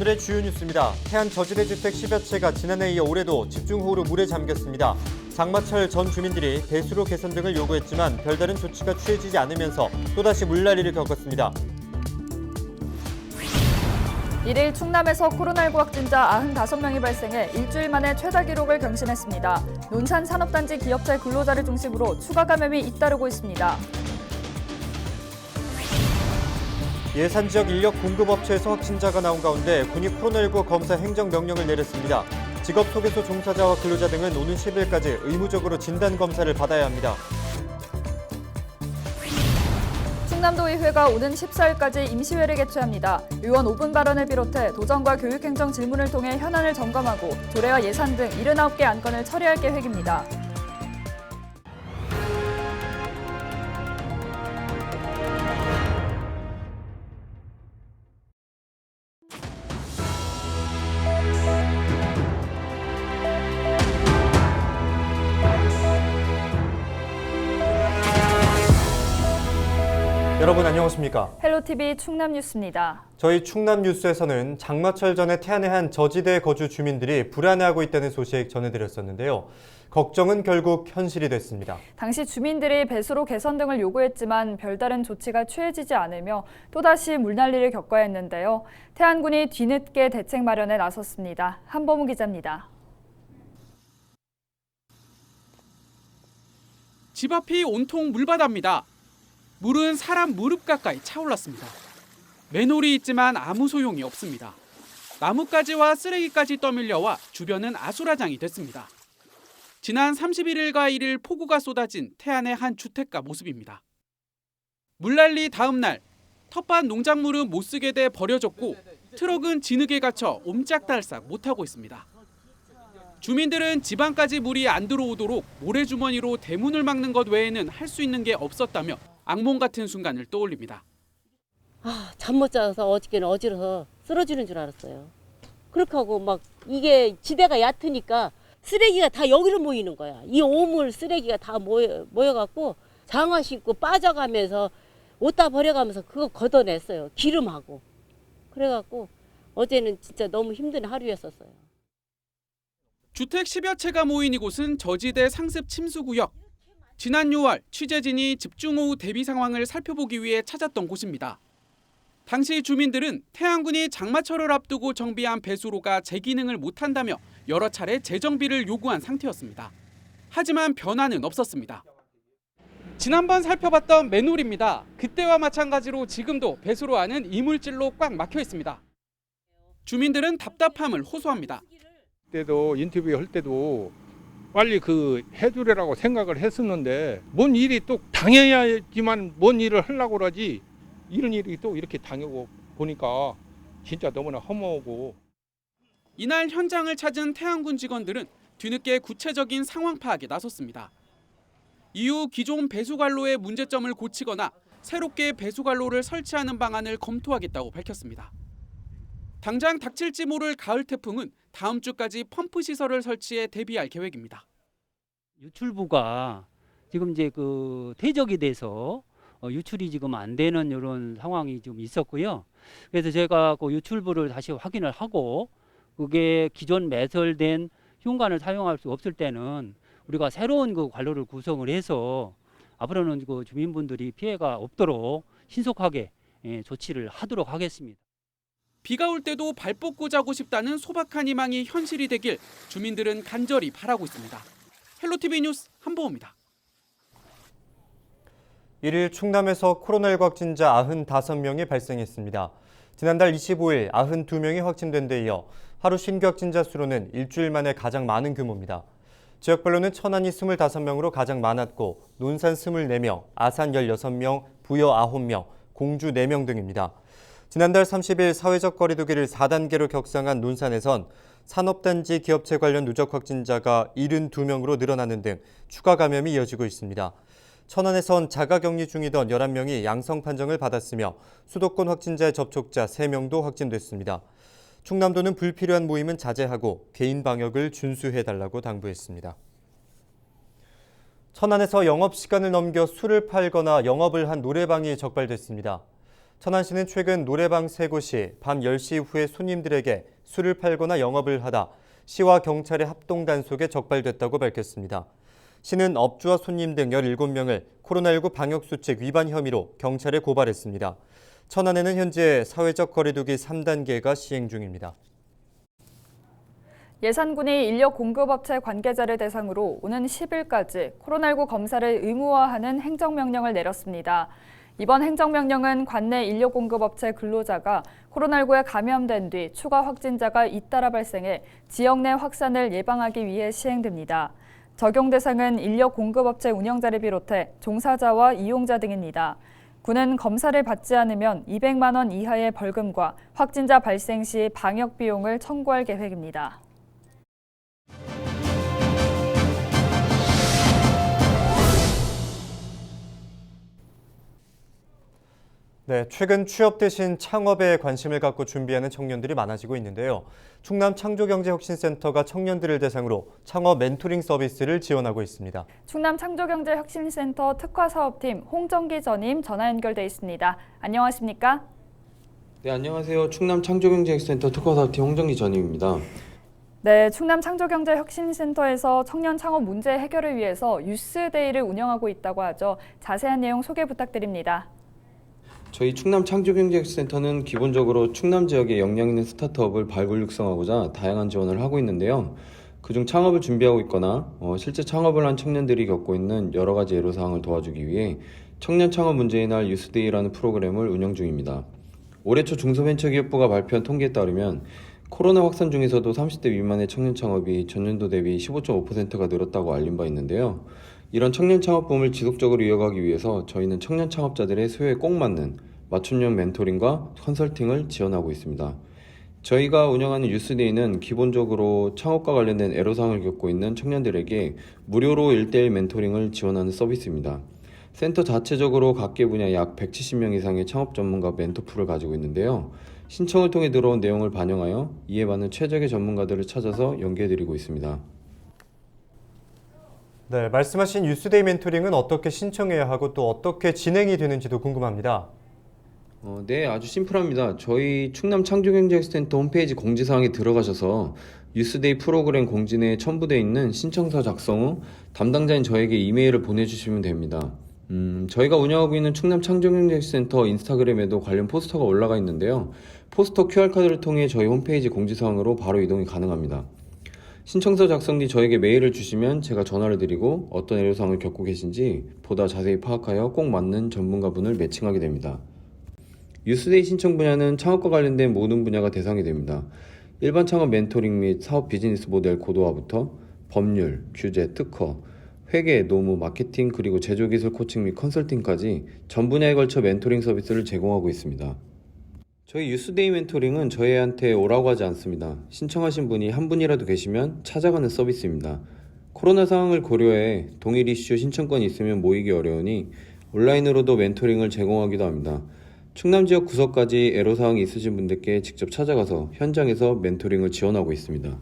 오늘의 주요 뉴스입니다. 태안 저지대 주택 10여 채가 지난해에 이어 올해도 집중호우로 물에 잠겼습니다. 장마철 전 주민들이 배수로 개선 등을 요구했지만 별다른 조치가 취해지지 않으면서 또다시 물난리를 겪었습니다. 1일 충남에서 코로나19 확진자 95명이 발생해 일주일 만에 최다 기록을 경신했습니다. 논산 산업단지 기업체 근로자를 중심으로 추가 감염이 잇따르고 있습니다. 예산 지역 인력 공급 업체에서 확진자가 나온 가운데 군이 코로나19 검사 행정 명령을 내렸습니다. 직업 소개소 종사자와 근로자 등은 오는 10일까지 의무적으로 진단 검사를 받아야 합니다. 충남도의회가 오는 14일까지 임시회를 개최합니다. 의원 5분 발언을 비롯해 도정과 교육행정 질문을 통해 현안을 점검하고 조례와 예산 등 79개 안건을 처리할 계획입니다. 여러분 안녕하십니까? 헬로티비 충남 뉴스입니다. 저희 충남 뉴스에서는 장마철 전에 태안의 한 저지대 거주 주민들이 불안해하고 있다는 소식 전해드렸었는데요. 걱정은 결국 현실이 됐습니다. 당시 주민들이 배수로 개선 등을 요구했지만 별다른 조치가 취해지지 않으며 또다시 물난리를 겪어야 했는데요. 태안군이 뒤늦게 대책 마련에 나섰습니다. 한범우 기자입니다. 집 앞이 온통 물바다입니다. 물은 사람 무릎 가까이 차올랐습니다. 맨홀이 있지만 아무 소용이 없습니다. 나뭇가지와 쓰레기까지 떠밀려와 주변은 아수라장이 됐습니다. 지난 31일과 1일 폭우가 쏟아진 태안의 한 주택가 모습입니다. 물난리 다음 날 텃밭 농작물은 못 쓰게 돼 버려졌고 트럭은 진흙에 갇혀 옴짝달싹 못하고 있습니다. 주민들은 집안까지 물이 안 들어오도록 모래주머니로 대문을 막는 것 외에는 할 수 있는 게 없었다며 악몽 같은 순간을 떠올립니다. 아, 잠 못 자서 어저께는 어지러서 쓰러지는 줄 알았어요. 그렇게 하고 막 이게 지대가 얕으니까 쓰레기가 다 여기로 모이는 거야. 이 오물 쓰레기가 다 모여, 모여갖고 장화 신고 빠져가면서 옷다 버려가면서 그거 걷어냈어요. 기름하고. 그래갖고 어제는 진짜 너무 힘든 하루였었어요. 주택 10여 채가 모인 이곳은 저지대 상습 침수 구역. 지난 6월 취재진이 집중호우 대비 상황을 살펴보기 위해 찾았던 곳입니다. 당시 주민들은 태안군이 장마철을 앞두고 정비한 배수로가 재기능을 못한다며 여러 차례 재정비를 요구한 상태였습니다. 하지만 변화는 없었습니다. 지난번 살펴봤던 맨홀입니다. 그때와 마찬가지로 지금도 배수로 안은 이물질로 꽉 막혀 있습니다. 주민들은 답답함을 호소합니다. 때도 인터뷰 할 때도 빨리 그 해주려고 생각을 했었는데 뭔 일이 또 당해야지만 뭔 일을 하려고 그러지 이런 일이 또 이렇게 당하고 보니까 진짜 너무나 허무하고 이날 현장을 찾은 태안군 직원들은 뒤늦게 구체적인 상황 파악에 나섰습니다. 이후 기존 배수관로의 문제점을 고치거나 새롭게 배수관로를 설치하는 방안을 검토하겠다고 밝혔습니다. 당장 닥칠지 모를 가을 태풍은 다음 주까지 펌프 시설을 설치해 대비할 계획입니다. 유출부가 지금 이제 그 퇴적이 돼서 어, 유출이 지금 안 되는 이런 상황이 좀 있었고요. 그래서 제가 그 유출부를 다시 확인을 하고 그게 기존 매설된 흉관을 사용할 수 없을 때는 우리가 새로운 그 관로를 구성을 해서 앞으로는 그 주민분들이 피해가 없도록 신속하게 예, 조치를 하도록 하겠습니다. 비가 올 때도 발 뻗고 자고 싶다는 소박한 희망이 현실이 되길 주민들은 간절히 바라고 있습니다. 헬로티비 뉴스 한보호입니다. 1일 충남에서 코로나19 확진자 95명이 발생했습니다. 지난달 25일 92명이 확진된 데 이어 하루 신규 확진자 수로는 일주일 만에 가장 많은 규모입니다. 지역별로는 천안이 25명으로 가장 많았고 논산 24명, 아산 16명, 부여 9명, 공주 4명 등입니다. 지난달 30일 사회적 거리두기를 4단계로 격상한 논산에선 산업단지 기업체 관련 누적 확진자가 72명으로 늘어나는 등 추가 감염이 이어지고 있습니다. 천안에선 자가격리 중이던 11명이 양성 판정을 받았으며 수도권 확진자의 접촉자 3명도 확진됐습니다. 충남도는 불필요한 모임은 자제하고 개인 방역을 준수해달라고 당부했습니다. 천안에서 영업시간을 넘겨 술을 팔거나 영업을 한 노래방이 적발됐습니다. 천안시는 최근 노래방 세 곳이 밤 10시 이후에 손님들에게 술을 팔거나 영업을 하다 시와 경찰의 합동 단속에 적발됐다고 밝혔습니다. 시는 업주와 손님 등 17명을 코로나19 방역수칙 위반 혐의로 경찰에 고발했습니다. 천안에는 현재 사회적 거리두기 3단계가 시행 중입니다. 예산군이 인력 공급업체 관계자를 대상으로 오는 10일까지 코로나19 검사를 의무화하는 행정명령을 내렸습니다. 이번 행정명령은 관내 인력 공급업체 근로자가 코로나19에 감염된 뒤 추가 확진자가 잇따라 발생해 지역 내 확산을 예방하기 위해 시행됩니다. 적용 대상은 인력 공급업체 운영자를 비롯해 종사자와 이용자 등입니다. 군은 검사를 받지 않으면 200만 원 이하의 벌금과 확진자 발생 시 방역 비용을 청구할 계획입니다. 네, 최근 취업 대신 창업에 관심을 갖고 준비하는 청년들이 많아지고 있는데요. 충남 창조경제혁신센터가 청년들을 대상으로 창업 멘토링 서비스를 지원하고 있습니다. 충남 창조경제혁신센터 특화사업팀 홍정기 전임 전화 연결돼 있습니다. 안녕하십니까? 네, 안녕하세요. 충남 창조경제센터 특화사업팀 홍정기 전임입니다. 네, 충남 창조경제혁신센터에서 청년 창업 문제 해결을 위해서 유스데이를 운영하고 있다고 하죠. 자세한 내용 소개 부탁드립니다. 저희 충남 창조경제센터는 기본적으로 충남 지역의 역량 있는 스타트업을 발굴 육성하고자 다양한 지원을 하고 있는데요. 그중 창업을 준비하고 있거나 어, 실제 창업을 한 청년들이 겪고 있는 여러 가지 애로사항을 도와주기 위해 청년 창업 문제의 날 유스데이라는 프로그램을 운영 중입니다. 올해 초 중소벤처기업부가 발표한 통계에 따르면 코로나 확산 중에서도 30대 미만의 청년 창업이 전년도 대비 15.5%가 늘었다고 알린 바 있는데요. 이런 청년 창업 붐을 지속적으로 이어가기 위해서 저희는 청년 창업자들의 수요에 꼭 맞는 맞춤형 멘토링과 컨설팅을 지원하고 있습니다. 저희가 운영하는 유스데이는 기본적으로 창업과 관련된 애로사항을 겪고 있는 청년들에게 무료로 1대1 멘토링을 지원하는 서비스입니다. 센터 자체적으로 각계 분야 약 170명 이상의 창업 전문가 멘토풀을 가지고 있는데요. 신청을 통해 들어온 내용을 반영하여 이에 맞는 최적의 전문가들을 찾아서 연계해드리고 있습니다. 네, 말씀하신 유스데이 멘토링은 어떻게 신청해야 하고 또 어떻게 진행이 되는지도 궁금합니다. 어, 네, 아주 심플합니다. 저희 충남 창조경제센터 홈페이지 공지사항에 들어가셔서 뉴스데이 프로그램 공지 내에 첨부되어 있는 신청서 작성 후 담당자인 저에게 이메일을 보내주시면 됩니다. 음, 저희가 운영하고 있는 충남 창조경제센터 인스타그램에도 관련 포스터가 올라가 있는데요. 포스터 QR카드를 통해 저희 홈페이지 공지사항으로 바로 이동이 가능합니다. 신청서 작성 뒤 저에게 메일을 주시면 제가 전화를 드리고 어떤 애로사항을 겪고 계신지 보다 자세히 파악하여 꼭 맞는 전문가분을 매칭하게 됩니다. 유스데이 신청 분야는 창업과 관련된 모든 분야가 대상이 됩니다. 일반 창업 멘토링 및 사업 비즈니스 모델 고도화부터 법률, 규제, 특허, 회계, 노무, 마케팅 그리고 제조기술 코칭 및 컨설팅까지 전 분야에 걸쳐 멘토링 서비스를 제공하고 있습니다. 저희 유스데이 멘토링은 저희한테 오라고 하지 않습니다. 신청하신 분이 한 분이라도 계시면 찾아가는 서비스입니다. 코로나 상황을 고려해 동일 이슈 신청권이 있으면 모이기 어려우니 온라인으로도 멘토링을 제공하기도 합니다. 충남 지역 구석까지 애로사항이 있으신 분들께 직접 찾아가서 현장에서 멘토링을 지원하고 있습니다.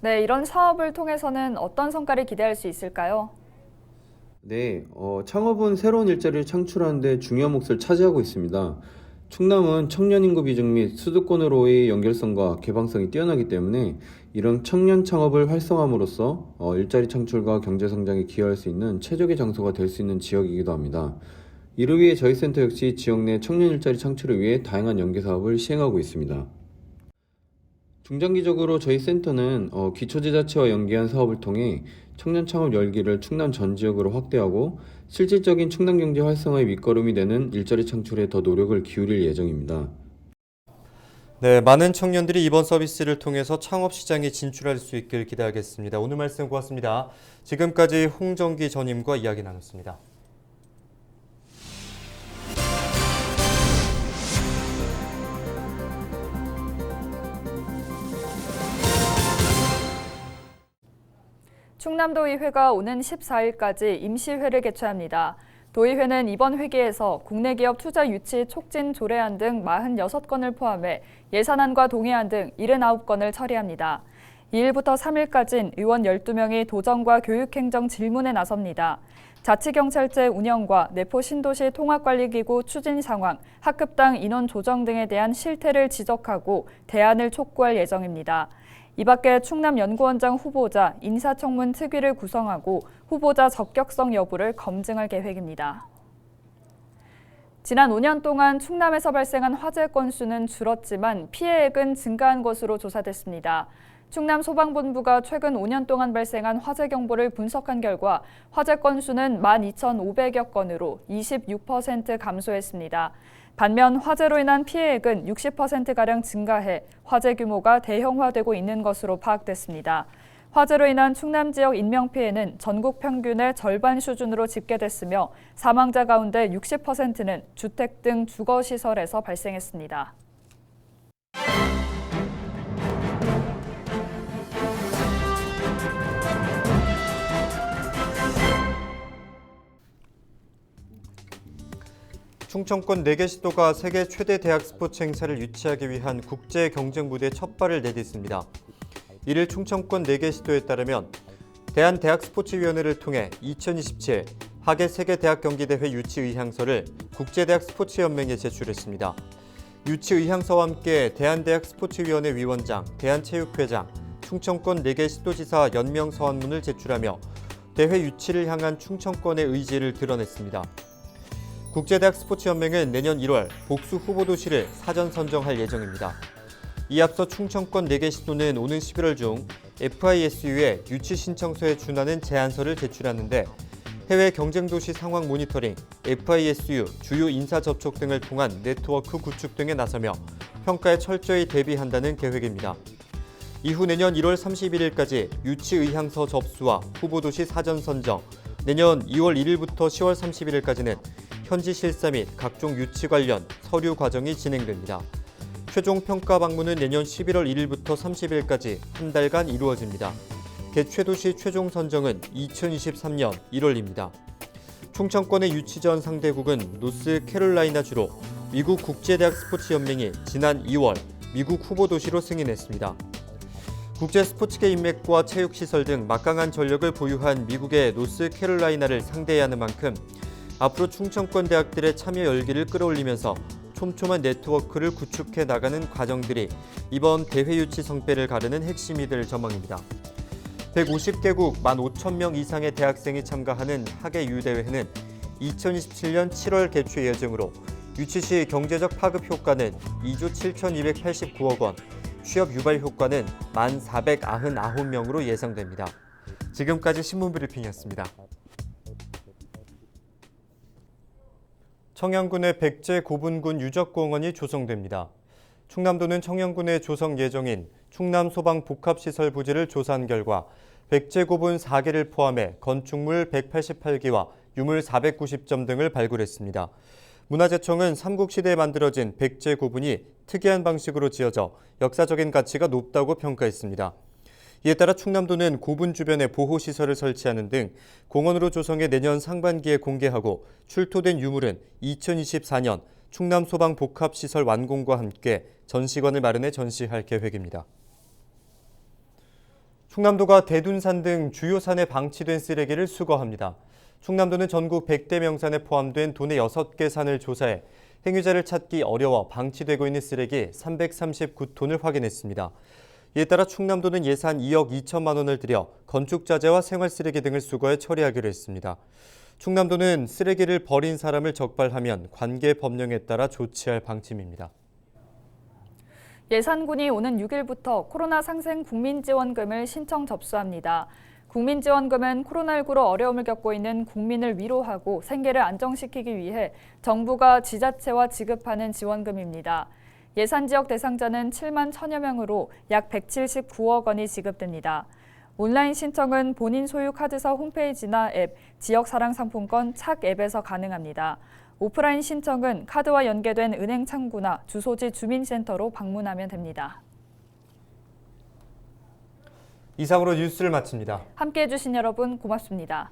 네, 이런 사업을 통해서는 어떤 성과를 기대할 수 있을까요? 네, 어, 창업은 새로운 일자리를 창출하는 데 중요한 몫을 차지하고 있습니다. 충남은 청년 인구 비중 및 수도권으로의 연결성과 개방성이 뛰어나기 때문에 이런 청년 창업을 활성화함으로써 어, 일자리 창출과 경제 성장에 기여할 수 있는 최적의 장소가 될 수 있는 지역이기도 합니다. 이를 위해 저희 센터 역시 지역 내 청년 일자리 창출을 위해 다양한 연계 사업을 시행하고 있습니다. 중장기적으로 저희 센터는 어, 기초지자체와 연계한 사업을 통해 청년 창업 열기를 충남 전 지역으로 확대하고 실질적인 충남 경제 활성화의 밑거름이 되는 일자리 창출에 더 노력을 기울일 예정입니다. 네, 많은 청년들이 이번 서비스를 통해서 창업 시장에 진출할 수 있길 기대하겠습니다. 오늘 말씀 고맙습니다. 지금까지 홍정기 전임과 이야기 나눴습니다. 충남도의회가 오는 14일까지 임시회를 개최합니다. 도의회는 이번 회기에서 국내 기업 투자 유치 촉진 조례안 등 46건을 포함해 예산안과 동의안 등 79건을 처리합니다. 2일부터 3일까지는 의원 12명이 도정과 교육행정 질문에 나섭니다. 자치경찰제 운영과 내포 신도시 통합관리기구 추진 상황, 학급당 인원 조정 등에 대한 실태를 지적하고 대안을 촉구할 예정입니다. 이 밖에 충남 연구원장 후보자 인사청문 특위를 구성하고 후보자 적격성 여부를 검증할 계획입니다. 지난 5년 동안 충남에서 발생한 화재 건수는 줄었지만 피해액은 증가한 것으로 조사됐습니다. 충남 소방본부가 최근 5년 동안 발생한 화재 경보를 분석한 결과 화재 건수는 12,500여 건으로 26% 감소했습니다. 반면 화재로 인한 피해액은 60%가량 증가해 화재 규모가 대형화되고 있는 것으로 파악됐습니다. 화재로 인한 충남 지역 인명 피해는 전국 평균의 절반 수준으로 집계됐으며 사망자 가운데 60%는 주택 등 주거 시설에서 발생했습니다. 충청권 4개 시도가 세계 최대 대학 스포츠 행사를 유치하기 위한 국제 경쟁 무대 첫 발을 내딛습니다. 이를 충청권 4개 시도에 따르면 대한대학스포츠위원회를 통해 2027 하계 세계 대학 경기대회 유치 의향서를 국제대학 스포츠연맹에 제출했습니다. 유치 의향서와 함께 대한대학 스포츠위원회 위원장, 대한체육회장, 충청권 4개 시도지사 연명 서한문을 제출하며 대회 유치를 향한 충청권의 의지를 드러냈습니다. 국제대학 스포츠연맹은 내년 1월 복수 후보 도시를 사전 선정할 예정입니다. 이 앞서 충청권 4개 시도는 오는 11월 중 FISU에 유치 신청서에 준하는 제안서를 제출하는데 해외 경쟁 도시 상황 모니터링, FISU 주요 인사 접촉 등을 통한 네트워크 구축 등에 나서며 평가에 철저히 대비한다는 계획입니다. 이후 내년 1월 31일까지 유치 의향서 접수와 후보 도시 사전 선정, 내년 2월 1일부터 10월 31일까지는 현지 실사 및 각종 유치 관련 서류 과정이 진행됩니다. 최종 평가 방문은 내년 11월 1일부터 30일까지 한 달간 이루어집니다. 개최도시 최종 선정은 2023년 1월입니다. 충청권의 유치전 상대국은 노스캐롤라이나주로 미국 국제대학 스포츠 연맹이 지난 2월 미국 후보 도시로 승인했습니다. 국제 스포츠계 인맥과 체육시설 등 막강한 전력을 보유한 미국의 노스캐롤라이나를 상대해야 하는 만큼 앞으로 충청권 대학들의 참여 열기를 끌어올리면서 촘촘한 네트워크를 구축해 나가는 과정들이 이번 대회 유치 성패를 가르는 핵심이 될 전망입니다. 150개국 15,000명 이상의 대학생이 참가하는 하계 유대회는 2027년 7월 개최 예정으로 유치 시 경제적 파급 효과는 2조 7,289억 원, 취업 유발 효과는 1,499명으로 예상됩니다. 지금까지 신문 브리핑이었습니다. 청양군의 백제 고분군 유적공원이 조성됩니다. 충남도는 청양군에 조성 예정인 충남 소방 복합시설 부지를 조사한 결과 백제 고분 4개를 포함해 건축물 188개와 유물 490점 등을 발굴했습니다. 문화재청은 삼국시대에 만들어진 백제 고분이 특이한 방식으로 지어져 역사적인 가치가 높다고 평가했습니다. 이에 따라 충남도는 고분 주변에 보호시설을 설치하는 등 공원으로 조성해 내년 상반기에 공개하고 출토된 유물은 2024년 충남 소방 복합시설 완공과 함께 전시관을 마련해 전시할 계획입니다. 충남도가 대둔산 등 주요 산에 방치된 쓰레기를 수거합니다. 충남도는 전국 100대 명산에 포함된 도내 6개 산을 조사해 행위자를 찾기 어려워 방치되고 있는 쓰레기 339톤을 확인했습니다. 이에 따라 충남도는 예산 2억 2천만 원을 들여 건축 자재와 생활 쓰레기 등을 수거해 처리하기로 했습니다. 충남도는 쓰레기를 버린 사람을 적발하면 관계 법령에 따라 조치할 방침입니다. 예산군이 오는 6일부터 코로나 상생 국민지원금을 신청 접수합니다. 국민지원금은 코로나19로 어려움을 겪고 있는 국민을 위로하고 생계를 안정시키기 위해 정부가 지자체와 지급하는 지원금입니다. 예산 지역 대상자는 7만 천여 명으로 약 179억 원이 지급됩니다. 온라인 신청은 본인 소유 카드사 홈페이지나 앱, 지역 사랑 상품권 착 앱에서 가능합니다. 오프라인 신청은 카드와 연계된 은행 창구나 주소지 주민센터로 방문하면 됩니다. 이상으로 뉴스를 마칩니다. 함께 해 주신 여러분 고맙습니다.